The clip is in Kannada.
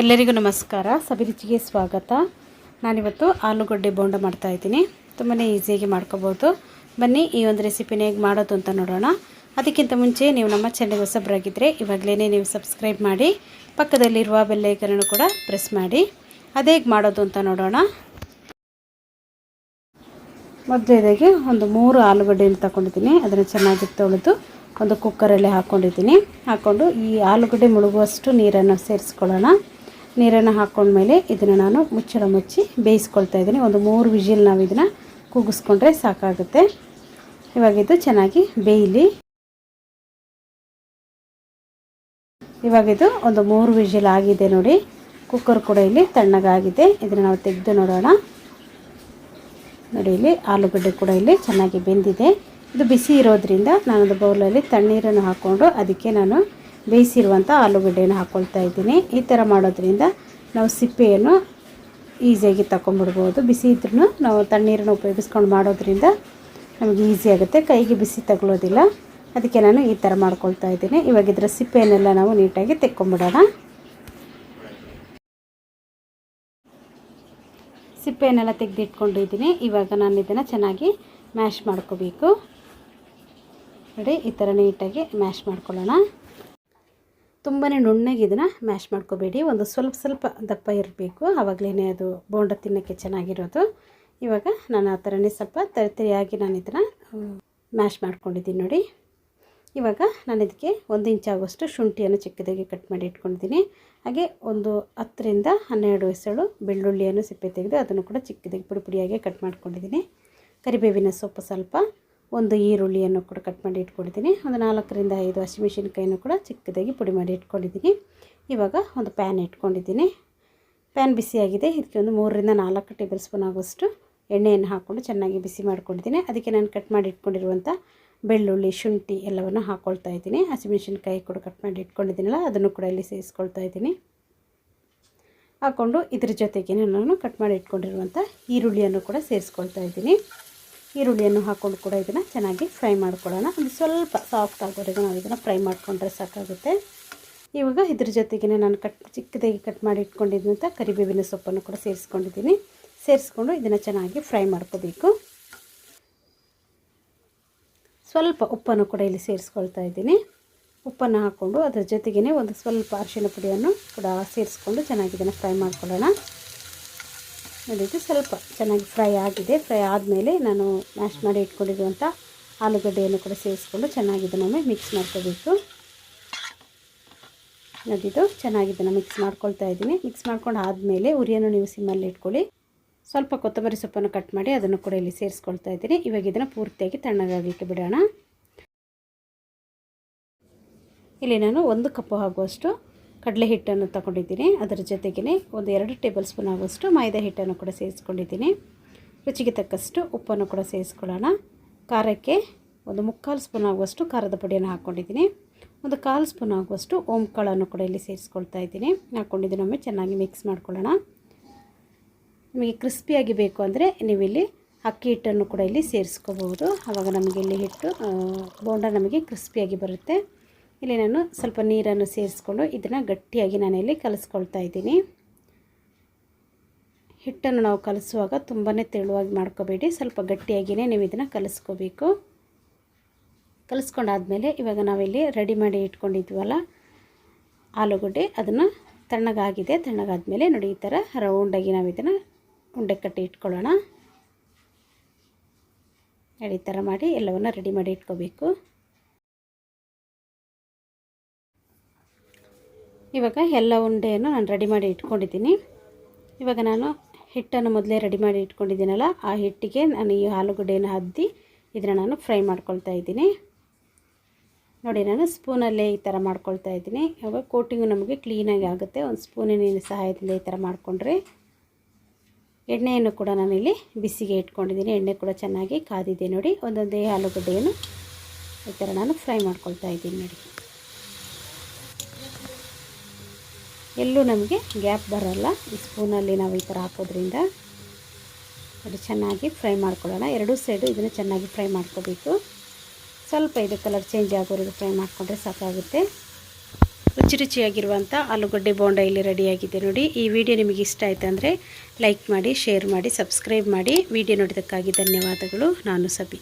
ಎಲ್ಲರಿಗೂ ನಮಸ್ಕಾರ. ಸಬಿರುಚಿಗೆ ಸ್ವಾಗತ. ನಾನಿವತ್ತು ಆಲೂಗಡ್ಡೆ ಬೋಂಡ ಮಾಡ್ತಾಯಿದ್ದೀನಿ ತುಂಬಾ ಈಸಿಯಾಗಿ ಮಾಡ್ಕೋಬೋದು. ಬನ್ನಿ ಈ ಒಂದು ರೆಸಿಪಿನ ಹೇಗೆ ಮಾಡೋದು ಅಂತ ನೋಡೋಣ. ಅದಕ್ಕಿಂತ ಮುಂಚೆ ನೀವು ನಮ್ಮ ಚಾನೆಲ್ ಹೊಸಬ್ರಾಗಿದ್ದರೆ ಇವಾಗಲೇ ನೀವು ಸಬ್ಸ್ಕ್ರೈಬ್ ಮಾಡಿ, ಪಕ್ಕದಲ್ಲಿರುವ ಬೆಲ್ಲೈಕನನ್ನು ಕೂಡ ಪ್ರೆಸ್ ಮಾಡಿ. ಅದೇ ಹೇಗೆ ಮಾಡೋದು ಅಂತ ನೋಡೋಣ. ಮೊದಲೇದಾಗಿ ಒಂದು ಮೂರು ಆಲೂಗಡ್ಡೆಯನ್ನು ತಗೊಂಡಿದ್ದೀನಿ. ಅದನ್ನು ಚೆನ್ನಾಗಿ ತೊಳೆದು ಒಂದು ಕುಕ್ಕರಲ್ಲಿ ಹಾಕ್ಕೊಂಡಿದ್ದೀನಿ ಹಾಕ್ಕೊಂಡು ಈ ಆಲೂಗಡ್ಡೆ ಮುಳುಗುವಷ್ಟು ನೀರನ್ನು ಸೇರಿಸ್ಕೊಳ್ಳೋಣ. ನೀರನ್ನು ಹಾಕ್ಕೊಂಡ್ಮೇಲೆ ಇದನ್ನು ನಾನು ಮುಚ್ಚಳ ಮುಚ್ಚಿ ಬೇಯಿಸ್ಕೊಳ್ತಾ ಇದ್ದೀನಿ. ಒಂದು ಮೂರು ವಿಜಿಲ್ ನಾವು ಇದನ್ನು ಕೂಗಿಸ್ಕೊಂಡ್ರೆ ಸಾಕಾಗುತ್ತೆ. ಇವಾಗ ಇದು ಚೆನ್ನಾಗಿ ಬೇಯಲಿ. ಇವಾಗಿದು ಒಂದು ಮೂರು ವಿಜಿಲ್ ಆಗಿದೆ ನೋಡಿ. ಕುಕ್ಕರ್ ಕೂಡ ಇಲ್ಲಿ ತಣ್ಣಗಾಗಿದೆ. ಇದನ್ನು ನಾವು ತೆಗೆದು ನೋಡೋಣ. ನೋಡಿ ಇಲ್ಲಿ ಆಲೂಗಡ್ಡೆ ಕೂಡ ಇಲ್ಲಿ ಚೆನ್ನಾಗಿ ಬೆಂದಿದೆ. ಇದು ಬಿಸಿ ಇರೋದ್ರಿಂದ ನಾನೊಂದು ಬೌಲಲ್ಲಿ ತಣ್ಣೀರನ್ನು ಹಾಕ್ಕೊಂಡು ಅದಕ್ಕೆ ನಾನು ಬೇಯಿಸಿರುವಂಥ ಆಲೂಗಡ್ಡೆಯನ್ನು ಹಾಕ್ಕೊಳ್ತಾ ಇದ್ದೀನಿ. ಈ ಥರ ಮಾಡೋದ್ರಿಂದ ನಾವು ಸಿಪ್ಪೆಯನ್ನು ಈಸಿಯಾಗಿ ತಗೊಂಬಿಡ್ಬೋದು ಬಿಸಿ ಇದ್ರೂ ನಾವು ತಣ್ಣೀರನ್ನು ಉಪಯೋಗಿಸ್ಕೊಂಡು ಮಾಡೋದ್ರಿಂದ ನಮಗೆ ಈಸಿ ಆಗುತ್ತೆ. ಕೈಗೆ ಬಿಸಿ ತಗೊಳ್ಳೋದಿಲ್ಲ. ಅದಕ್ಕೆ ನಾನು ಈ ಥರ ಮಾಡ್ಕೊಳ್ತಾ ಇದ್ದೀನಿ. ಇವಾಗ ಇದರ ಸಿಪ್ಪೆಯನ್ನೆಲ್ಲ ನಾವು ನೀಟಾಗಿ ತೆಕ್ಕೊಂಬಿಡೋಣ. ಸಿಪ್ಪೆಯನ್ನೆಲ್ಲ ತೆಗೆದಿಟ್ಕೊಂಡಿದ್ದೀನಿ. ಇವಾಗ ನಾನು ಇದನ್ನು ಚೆನ್ನಾಗಿ ಮ್ಯಾಶ್ ಮಾಡ್ಕೋಬೇಕು. ನೋಡಿ, ಈ ಥರ ನೀಟಾಗಿ ಮ್ಯಾಶ್ ಮಾಡ್ಕೊಳ್ಳೋಣ. ತುಂಬಾ ನುಣ್ಣಗೆ ಇದನ್ನು ಮ್ಯಾಶ್ ಮಾಡ್ಕೋಬೇಡಿ. ಒಂದು ಸ್ವಲ್ಪ ಸ್ವಲ್ಪ ದಪ್ಪ ಇರಬೇಕು. ಆವಾಗಲೇ ಅದು ಬೋಂಡ ತಿನ್ನೋಕ್ಕೆ ಚೆನ್ನಾಗಿರೋದು. ಇವಾಗ ನಾನು ಆ ಥರನೇ ಸ್ವಲ್ಪ ತರಿತರಿಯಾಗಿ ನಾನು ಇದನ್ನು ಮ್ಯಾಶ್ ಮಾಡ್ಕೊಂಡಿದ್ದೀನಿ ನೋಡಿ. ಇವಾಗ ನಾನು ಇದಕ್ಕೆ ಒಂದು ಇಂಚ್ ಆಗುವಷ್ಟು ಶುಂಠಿಯನ್ನು ಚಿಕ್ಕದಾಗಿ ಕಟ್ ಮಾಡಿ ಇಟ್ಕೊಂಡಿದ್ದೀನಿ. ಹಾಗೆ ಒಂದು ಹತ್ತರಿಂದ ಹನ್ನೆರಡು ಹೆಸಳು ಬೆಳ್ಳುಳ್ಳಿಯನ್ನು ಸಿಪ್ಪೆ ತೆಗೆದು ಅದನ್ನು ಕೂಡ ಚಿಕ್ಕದಾಗಿ ಪುಡಿ ಪುಡಿಯಾಗಿ ಕಟ್ ಮಾಡ್ಕೊಂಡಿದ್ದೀನಿ. ಕರಿಬೇವಿನ ಸೊಪ್ಪು ಸ್ವಲ್ಪ. ಒಂದು ಈರುಳ್ಳಿಯನ್ನು ಕೂಡ ಕಟ್ ಮಾಡಿ ಇಟ್ಕೊಂಡಿದ್ದೀನಿ. ಒಂದು ನಾಲ್ಕರಿಂದ ಐದು ಹಸಿಮೆಣಸಿನ್ಕಾಯಿನೂ ಕೂಡ ಚಿಕ್ಕದಾಗಿ ಪುಡಿ ಮಾಡಿ ಇಟ್ಕೊಂಡಿದ್ದೀನಿ. ಇವಾಗ ಒಂದು ಪ್ಯಾನ್ ಇಟ್ಕೊಂಡಿದ್ದೀನಿ. ಪ್ಯಾನ್ ಬಿಸಿಯಾಗಿದೆ ಇದಕ್ಕೆ ಒಂದು ಮೂರರಿಂದ ನಾಲ್ಕು ಟೇಬಲ್ ಸ್ಪೂನ್ ಆಗುವಷ್ಟು ಎಣ್ಣೆಯನ್ನು ಹಾಕ್ಕೊಂಡು ಚೆನ್ನಾಗಿ ಬಿಸಿ ಮಾಡ್ಕೊಂಡಿದ್ದೀನಿ. ಅದಕ್ಕೆ ನಾನು ಕಟ್ ಮಾಡಿ ಇಟ್ಕೊಂಡಿರುವಂಥ ಬೆಳ್ಳುಳ್ಳಿ, ಶುಂಠಿ ಎಲ್ಲವನ್ನು ಹಾಕ್ಕೊಳ್ತಾ ಇದ್ದೀನಿ. ಹಸಿಮೆಣಸಿನ್ಕಾಯಿ ಕೂಡ ಕಟ್ ಮಾಡಿ ಇಟ್ಕೊಂಡಿದ್ದೀನಲ್ಲ, ಅದನ್ನು ಕೂಡ ಇಲ್ಲಿ ಸೇರಿಸ್ಕೊಳ್ತಾ ಇದ್ದೀನಿ. ಹಾಕ್ಕೊಂಡು ಇದ್ರ ಜೊತೆಗೆ ನಾನು ಕಟ್ ಮಾಡಿ ಇಟ್ಕೊಂಡಿರುವಂಥ ಈರುಳ್ಳಿಯನ್ನು ಕೂಡ ಸೇರಿಸ್ಕೊಳ್ತಾ ಇದ್ದೀನಿ. ಈರುಳ್ಳಿಯನ್ನು ಹಾಕ್ಕೊಂಡು ಕೂಡ ಇದನ್ನು ಚೆನ್ನಾಗಿ ಫ್ರೈ ಮಾಡ್ಕೊಳ್ಳೋಣ. ಒಂದು ಸ್ವಲ್ಪ ಸಾಫ್ಟ್ ಆಗೋವರೆಗೂ ನಾವು ಇದನ್ನು ಫ್ರೈ ಮಾಡಿಕೊಂಡ್ರೆ ಸಾಕಾಗುತ್ತೆ. ಇವಾಗ ಇದ್ರ ಜೊತೆಗೆ ನಾನು ಕಟ್ ಚಿಕ್ಕದಾಗಿ ಕಟ್ ಮಾಡಿ ಇಟ್ಕೊಂಡಿದ್ದಂಥ ಕರಿಬೇವಿನ ಸೊಪ್ಪನ್ನು ಕೂಡ ಸೇರಿಸ್ಕೊಂಡಿದ್ದೀನಿ. ಸೇರಿಸ್ಕೊಂಡು ಇದನ್ನು ಚೆನ್ನಾಗಿ ಫ್ರೈ ಮಾಡ್ಕೋಬೇಕು. ಸ್ವಲ್ಪ ಉಪ್ಪನ್ನು ಕೂಡ ಇಲ್ಲಿ ಸೇರಿಸ್ಕೊಳ್ತಾ ಇದ್ದೀನಿ. ಉಪ್ಪನ್ನು ಹಾಕ್ಕೊಂಡು ಅದರ ಜೊತೆಗೇ ಒಂದು ಸ್ವಲ್ಪ ಅರಿಶಿನ ಪುಡಿಯನ್ನು ಕೂಡ ಸೇರಿಸ್ಕೊಂಡು ಚೆನ್ನಾಗಿ ಇದನ್ನು ಫ್ರೈ ಮಾಡ್ಕೊಳ್ಳೋಣ. ನೋಡಿದ್ದು ಸ್ವಲ್ಪ ಚೆನ್ನಾಗಿ ಫ್ರೈ ಆಗಿದೆ. ಫ್ರೈ ಆದಮೇಲೆ ನಾನು ಮ್ಯಾಶ್ ಮಾಡಿ ಇಟ್ಕೊಂಡಿರುವಂಥ ಆಲೂಗಡ್ಡೆಯನ್ನು ಕೂಡ ಸೇರಿಸ್ಕೊಂಡು ಚೆನ್ನಾಗಿ ಇದನ್ನೊಮ್ಮೆ ಮಿಕ್ಸ್ ಮಾಡ್ಕೋಬೇಕು. ನೋಡಿದ್ದು ನಾನು ಮಿಕ್ಸ್ ಮಾಡ್ಕೊಳ್ತಾ ಇದ್ದೀನಿ. ಮಿಕ್ಸ್ ಮಾಡ್ಕೊಂಡು ಆದಮೇಲೆ ಉರಿಯನ್ನು ನೀವು ಸಿಮ್ಮಲ್ಲಿ ಇಟ್ಕೊಳ್ಳಿ. ಸ್ವಲ್ಪ ಕೊತ್ತಂಬರಿ ಸೊಪ್ಪನ್ನು ಕಟ್ ಮಾಡಿ ಅದನ್ನು ಕೂಡ ಇಲ್ಲಿ ಸೇರಿಸ್ಕೊಳ್ತಾ ಇದ್ದೀನಿ. ಇವಾಗ ಇದನ್ನು ಪೂರ್ತಿಯಾಗಿ ತಣ್ಣಗಾಗಲಿಕ್ಕೆ ಬಿಡೋಣ. ಇಲ್ಲಿ ನಾನು ಒಂದು ಕಪ್ಪು ಆಗುವಷ್ಟು ಕಡಲೆ ಹಿಟ್ಟನ್ನು ತಗೊಂಡಿದ್ದೀನಿ. ಅದರ ಜೊತೆಗೇ ಒಂದು ಎರಡು ಟೇಬಲ್ ಸ್ಪೂನ್ ಆಗುವಷ್ಟು ಮೈದಾ ಹಿಟ್ಟನ್ನು ಕೂಡ ಸೇರಿಸ್ಕೊಂಡಿದ್ದೀನಿ. ರುಚಿಗೆ ತಕ್ಕಷ್ಟು ಉಪ್ಪನ್ನು ಕೂಡ ಸೇರಿಸ್ಕೊಳ್ಳೋಣ. ಖಾರಕ್ಕೆ ಒಂದು ಮುಕ್ಕಾಲು ಸ್ಪೂನ್ ಆಗುವಷ್ಟು ಖಾರದ ಪುಡಿಯನ್ನು ಹಾಕ್ಕೊಂಡಿದ್ದೀನಿ ಒಂದು ಕಾಲು ಸ್ಪೂನ್ ಆಗುವಷ್ಟು ಓಂಕಾಳನ್ನು ಕೂಡ ಇಲ್ಲಿ ಸೇರಿಸ್ಕೊಳ್ತಾ ಇದ್ದೀನಿ. ಹಾಕ್ಕೊಂಡಿದ್ದೀನಿ ಒಮ್ಮೆ ಚೆನ್ನಾಗಿ ಮಿಕ್ಸ್ ಮಾಡ್ಕೊಳ್ಳೋಣ. ನಿಮಗೆ ಕ್ರಿಸ್ಪಿಯಾಗಿ ಬೇಕು ಅಂದರೆ ನೀವಿಲ್ಲಿ ಅಕ್ಕಿ ಹಿಟ್ಟನ್ನು ಕೂಡ ಇಲ್ಲಿ ಸೇರಿಸ್ಕೋಬಹುದು. ಆವಾಗ ನಮಗೆ ಇಲ್ಲಿ ಹಿಟ್ಟು ಬೋಂಡ ನಮಗೆ ಕ್ರಿಸ್ಪಿಯಾಗಿ ಬರುತ್ತೆ. ಇಲ್ಲಿ ನಾನು ಸ್ವಲ್ಪ ನೀರನ್ನು ಸೇರಿಸ್ಕೊಂಡು ಇದನ್ನು ಗಟ್ಟಿಯಾಗಿ ನಾನಿಲ್ಲಿ ಕಲಿಸ್ಕೊಳ್ತಾ ಇದ್ದೀನಿ. ಹಿಟ್ಟನ್ನು ನಾವು ಕಲಿಸುವಾಗ ತುಂಬಾ ತೆಳುವಾಗಿ ಮಾಡ್ಕೋಬೇಡಿ. ಸ್ವಲ್ಪ ಗಟ್ಟಿಯಾಗಿಯೇ ನೀವು ಇದನ್ನು ಕಲಿಸ್ಕೋಬೇಕು. ಕಲಿಸ್ಕೊಂಡಾದಮೇಲೆ ಇವಾಗ ನಾವಿಲ್ಲಿ ರೆಡಿ ಮಾಡಿ ಇಟ್ಕೊಂಡಿದ್ವಲ್ಲ ಆಲೂಗಡ್ಡೆ, ಅದನ್ನು ತಣ್ಣಗಾಗಿದೆ. ತಣ್ಣಗಾದ್ಮೇಲೆ ನೋಡಿ, ಈ ಥರ ರೌಂಡಾಗಿ ನಾವು ಇದನ್ನು ಉಂಡೆ ಕಟ್ಟಿ ಇಟ್ಕೊಳ್ಳೋಣ. ಈ ಥರ ಮಾಡಿ ಎಲ್ಲವನ್ನು ರೆಡಿ ಮಾಡಿ ಇಟ್ಕೋಬೇಕು. ಇವಾಗ ಎಲ್ಲ ಉಂಡೆಯನ್ನು ನಾನು ರೆಡಿ ಮಾಡಿ ಇಟ್ಕೊಂಡಿದ್ದೀನಿ. ಇವಾಗ ನಾನು ಹಿಟ್ಟನ್ನು ಮೊದಲೇ ರೆಡಿ ಮಾಡಿ ಇಟ್ಕೊಂಡಿದ್ದೀನಲ್ಲ, ಆ ಹಿಟ್ಟಿಗೆ ನಾನು ಈ ಆಲೂಗಡ್ಡೆಯನ್ನು ಹದ್ದಿ ಇದನ್ನು ನಾನು ಫ್ರೈ ಮಾಡ್ಕೊಳ್ತಾ ಇದ್ದೀನಿ. ನೋಡಿ, ನಾನು ಸ್ಪೂನಲ್ಲೇ ಈ ಥರ ಮಾಡ್ಕೊಳ್ತಾ ಇದ್ದೀನಿ. ಇವಾಗ ಕೋಟಿಂಗು ನಮಗೆ ಕ್ಲೀನಾಗಿ ಆಗುತ್ತೆ. ಒಂದು ಸ್ಪೂನಿನ ಸಹಾಯದಿಂದ ಈ ಥರ ಮಾಡಿಕೊಂಡ್ರೆ. ಎಣ್ಣೆಯನ್ನು ಕೂಡ ನಾನಿಲ್ಲಿ ಬಿಸಿಗೆ ಇಟ್ಕೊಂಡಿದ್ದೀನಿ. ಎಣ್ಣೆ ಕೂಡ ಚೆನ್ನಾಗಿ ಕಾದಿದೆ ನೋಡಿ. ಒಂದೊಂದೇ ಆಲೂಗಡ್ಡೆಯನ್ನು ಈ ಥರ ನಾನು ಫ್ರೈ ಮಾಡ್ಕೊಳ್ತಾ ಇದ್ದೀನಿ ನೋಡಿ. ಎಲ್ಲೂ ನಮಗೆ ಗ್ಯಾಪ್ ಬರೋಲ್ಲ. ಈ ಸ್ಪೂನಲ್ಲಿ ನಾವು ಈ ಥರ ಹಾಕೋದ್ರಿಂದ ಅದು ಚೆನ್ನಾಗಿ ಫ್ರೈ ಮಾಡ್ಕೊಳ್ಳೋಣ. ಎರಡೂ ಸೈಡು ಇದನ್ನು ಚೆನ್ನಾಗಿ ಫ್ರೈ ಮಾಡ್ಕೋಬೇಕು. ಸ್ವಲ್ಪ ಇದು ಕಲರ್ ಚೇಂಜ್ ಆಗೋವರೆಗೂ ಫ್ರೈ ಮಾಡಿಕೊಂಡ್ರೆ ಸಾಕಾಗುತ್ತೆ. ರುಚಿ ರುಚಿಯಾಗಿರುವಂಥ ಆಲೂಗಡ್ಡೆ ಬೋಂಡ ಇಲ್ಲಿ ರೆಡಿಯಾಗಿದೆ ನೋಡಿ. ಈ ವಿಡಿಯೋ ನಿಮಗೆ ಇಷ್ಟ ಆಯಿತು ಅಂದರೆ ಲೈಕ್ ಮಾಡಿ ಶೇರ್ ಮಾಡಿ ಸಬ್ಸ್ಕ್ರೈಬ್ ಮಾಡಿ. ವಿಡಿಯೋ ನೋಡಿದ್ದಕ್ಕಾಗಿ ಧನ್ಯವಾದಗಳು. ನಾನು ಸಬಿ.